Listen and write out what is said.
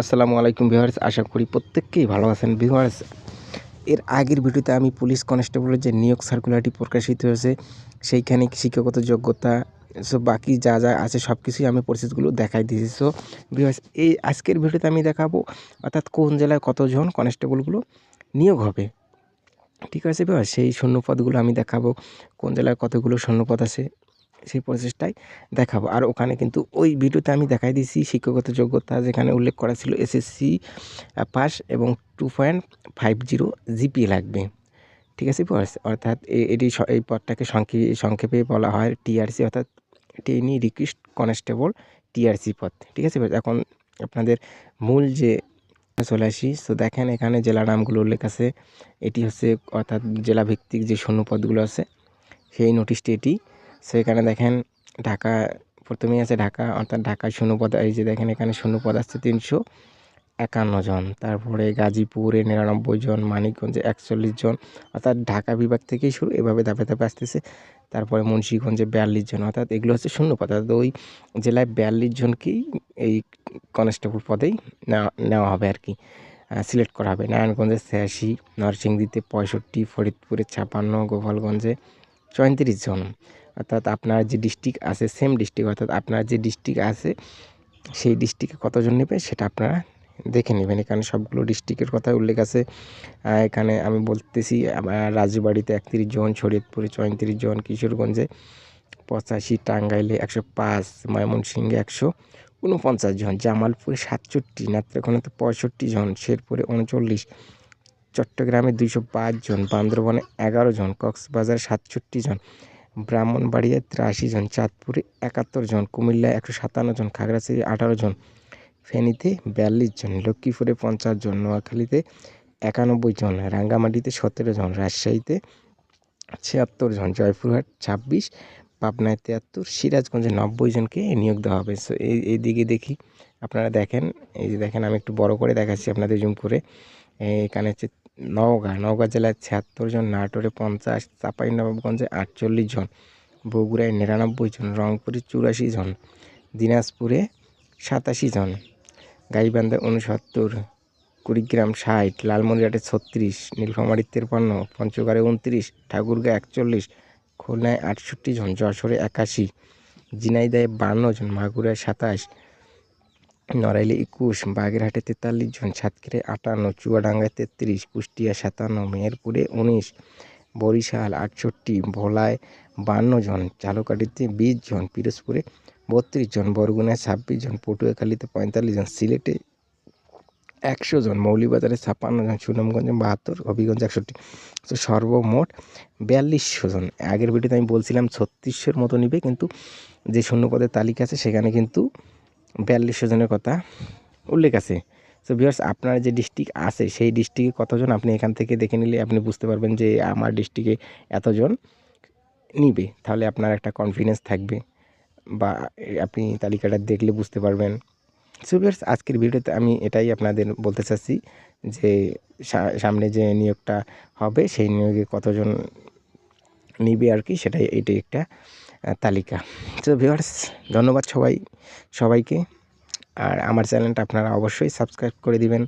আসসালামু আলাইকুম ভিউয়ার্স, আশা করি প্রত্যেককেই ভালো আছেন। ভিউয়ার্স, এর আগের ভিডিওতে আমি পুলিশ কনস্টেবলের যে নিয়োগ সার্কুলারটি প্রকাশিত হয়েছে, সেইখানে শিক্ষাগত যোগ্যতা সো বাকি যা যা আছে সব কিছুই আমি প্রসেসগুলো দেখাই দিয়েছি। সো ভিউয়ার্স, এই আজকের ভিডিওতে আমি দেখাবো, অর্থাৎ কোন জেলায় কতজন কনস্টেবলগুলো নিয়োগ হবে। ঠিক আছে ভিউয়ার্স, সেই শূন্যপদগুলো আমি দেখাবো, কোন জেলায় কতগুলো শূন্যপদ আছে। সেই প্রসেসটাই দেখাবো। আর ওখানে কিন্তু ওই ভিডিওতে আমি দেখাই দিয়েছি শিক্ষাগত যোগ্যতা যেখানে উল্লেখ করা ছিল এসএসসি পাস এবং two point five zero GP লাগবে। ঠিক আছে অর্থাৎ এটি এই পদটাকে সংক্ষে- সংক্ষেপে বলা হয় টিআরসি অর্থাৎ ট্রেনি রিকোয়েস্ট কনস্টেবল টিআরসি পদ। ঠিক আছে? এখন আপনাদের মূল যে চলে আসি তো দেখেন এখানে জেলা নামগুলো উল্লেখ আছে। এটি হচ্ছে, অর্থাৎ জেলা ভিত্তিক যে শূন্য পদগুলো আছে, সেই নোটিশটি এটি সো এখানে দেখেন ঢাকা, প্রথমেই আছে ঢাকা, অর্থাৎ ঢাকায় শূন্যপদ, এই যে দেখেন এখানে শূন্যপদ আসছে তিনশো একান্ন জন। তারপরে গাজীপুরে নিরানব্বই জন, মানিকগঞ্জে একচল্লিশ জন, অর্থাৎ ঢাকা বিভাগ থেকেই শুরু, এভাবে ধাপে ধাপে আসতেছে। তারপরে মুন্সিগঞ্জে বিয়াল্লিশ জন, অর্থাৎ এগুলো হচ্ছে শূন্যপদ, অর্থাৎ ওই জেলায় বিয়াল্লিশ জনকেই এই কনস্টেবল পদেই নেওয়া নেওয়া হবে আর কি সিলেক্ট করা হবে। নারায়ণগঞ্জে ছিয়াশি, নরসিংদীতে পঁয়ষট্টি, ফরিদপুরে ছাপান্ন, গোপালগঞ্জে চৌত্রিশ জন। অর্থাৎ আপনার যে ডিস্ট্রিক্ট আছে সেম ডিস্ট্রিক্ট অর্থাৎ আপনার যে ডিস্ট্রিক্ট আছে, সেই ডিস্ট্রিক্টে কতজন নেবে সেটা আপনারা দেখে নেবেন। এখানে সবগুলো ডিস্ট্রিক্টের কথা উল্লেখ আছে। এখানে আমি বলতেছি রাজবাড়িতে একত্রিশ জন, শরীয়তপুরে চৌত্রিশ জন, কিশোরগঞ্জে পঁচাশি, টাঙ্গাইলে একশো পাঁচ, ময়মনসিংহে একশো উনপঞ্চাশ জন, জামালপুরে সাতষট্টি নেত্রকোনাতে পঁয়ষট্টি জন, শেরপুরে উনচল্লিশ, চট্টগ্রামে দুইশো পাঁচ জন, বান্দরবনে এগারো জন, কক্সবাজারে সাতষট্টি জন ব্রাহ্মণবাড়িয়ায় তিরাশি জন, চাঁদপুরে একাত্তর জন, কুমিল্লায় একশো সাতান্ন জন, খাগড়াছড়ি আঠারো জন, ফেনীতে বিয়াল্লিশ জন, লক্ষ্মীপুরে পঞ্চাশ জন, নোয়াখালীতে একানব্বই জন, রাঙ্গামাটিতে সতেরো জন, রাজশাহীতে ছিয়াত্তর জন, জয়পুরহাট ছাব্বিশ, পাবনায় তিয়াত্তর, সিরাজগঞ্জে নব্বই জনকে নিয়োগ দেওয়া হবে। সো এই এই দিকে দেখি, আপনারা দেখেন, এই যে দেখেন, আমি একটু বড় করে দেখাচ্ছি আপনাদের জুম করে এখানে হচ্ছে নওগাঁ নওগাঁ জেলায় ছিয়াত্তর জন, নাটোরে পঞ্চাশ, চাঁপাইনবাবগঞ্জে আটচল্লিশ জন, বগুড়ায় নিরানব্বই জন, রংপুরে চুরাশি জন, দিনাজপুরে সাতাশি জন গাইবান্ধায় উনসত্তর কুড়িগ্রাম ষাট, লালমনিরহাটে ছত্রিশ, নীলফামারী তিরপান্ন, পঞ্চগড়ে উনত্রিশ ঠাকুরগাঁ একচল্লিশ, খুলনায় আটষট্টি জন, যশোরে একাশি, ঝিনাইদহে বান্ন জন, মাগুরায় সাতাশ নড়াইলে একুশ, বাগেরহাটে তেতাল্লিশ জন সাতক্ষীরায় আটান্ন, চুয়াডাঙ্গায় তেত্রিশ কুষ্টিয়া সাতান্ন, মেহেরপুরে উনিশ, বরিশাল আটষট্টি, ভোলায় বান্ন জন ঝালকাঠিতে বিশ জন, পিরোজপুরে বত্রিশ জন, বরগুনায় ছাব্বিশ জন, পটুয়াখালীতে পঁয়তাল্লিশ জন, সিলেটে একশো জন মৌলিবাজারে ছাপ্পান্ন জন, সুনামগঞ্জে বাহাত্তর, হবিগঞ্জে একষট্টি। তো সর্বমোট বিয়াল্লিশশো জন। আগের ভিডিওতে আমি বলছিলাম ছত্রিশশোর মতো নিবে, কিন্তু যে শূন্যপদের তালিকা আছে, সেখানে কিন্তু বিয়াল্লিশশো জনের কথা উল্লেখ আছে। সো ভিউয়ার্স আপনার যে ডিস্ট্রিক্ট আছে, সেই ডিস্ট্রিক্টে কতজন আপনি এখান থেকে দেখে নিলে আপনি বুঝতে পারবেন যে আমার ডিস্ট্রিক্টে এতজন নিবে। তাহলে আপনার একটা কনফিডেন্স থাকবে বা আপনি তালিকাটা দেখলে বুঝতে পারবেন। সো ভিউয়ার্স আজকের ভিডিওতে আমি এটাই আপনাদের বলতে চাচ্ছি যে সামনে যে নিয়োগটা হবে, সেই নিয়োগে কতজন নিবে আর কি, সেটাই, এটাই একটা তালিকা। তো ভিউয়ার্স ধন্যবাদ সবাই সবাইকে। আর আমার চ্যানেলটা আপনারা অবশ্যই সাবস্ক্রাইব করে দিবেন।